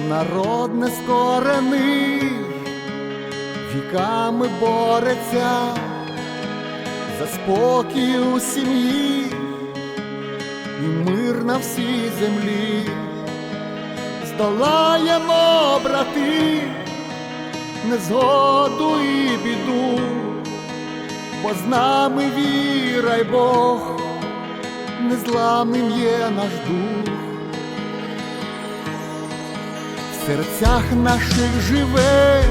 народ нескорений, віками бореться за спокій у сім'ї і мир на всій землі. Здолаємо, брати, незгоду і біду, бо з нами віра й Бог, незламним є наш дух. В серцях наших живе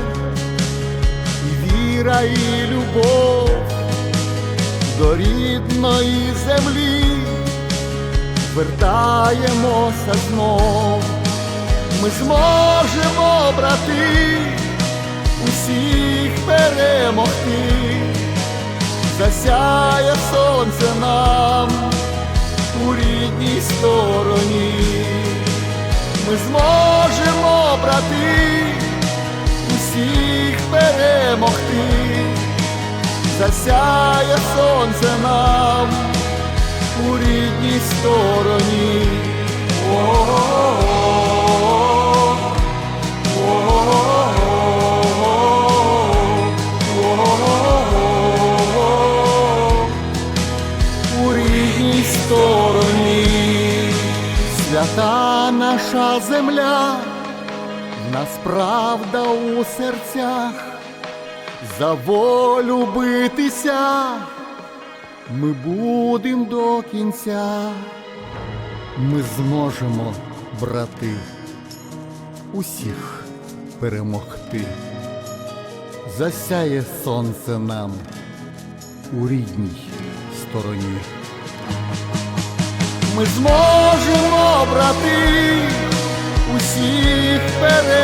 і віра, і любов до рідної землі вертаємося знов. Ми зможемо, брати, усіх перемогти, засяє сонце нам у рідній стороні. Ми зможемо, брати, усіх перемогти, засяє сонце нам у рідній стороні. У рідній стороні. Свята наша земля, нас правда у серцях, за волю битися ми будем до кінця, ми зможемо, брати, усіх перемогти. Засяє сонце нам у рідній стороні. Ми зможемо, брати, усіх перемогти,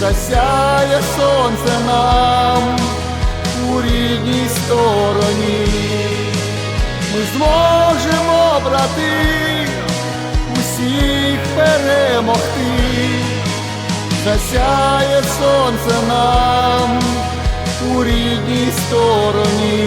засяє сонце нам у рідній стороні. Ми зможемо, брати, усіх перемогти, засяє сонце нам у рідній стороні.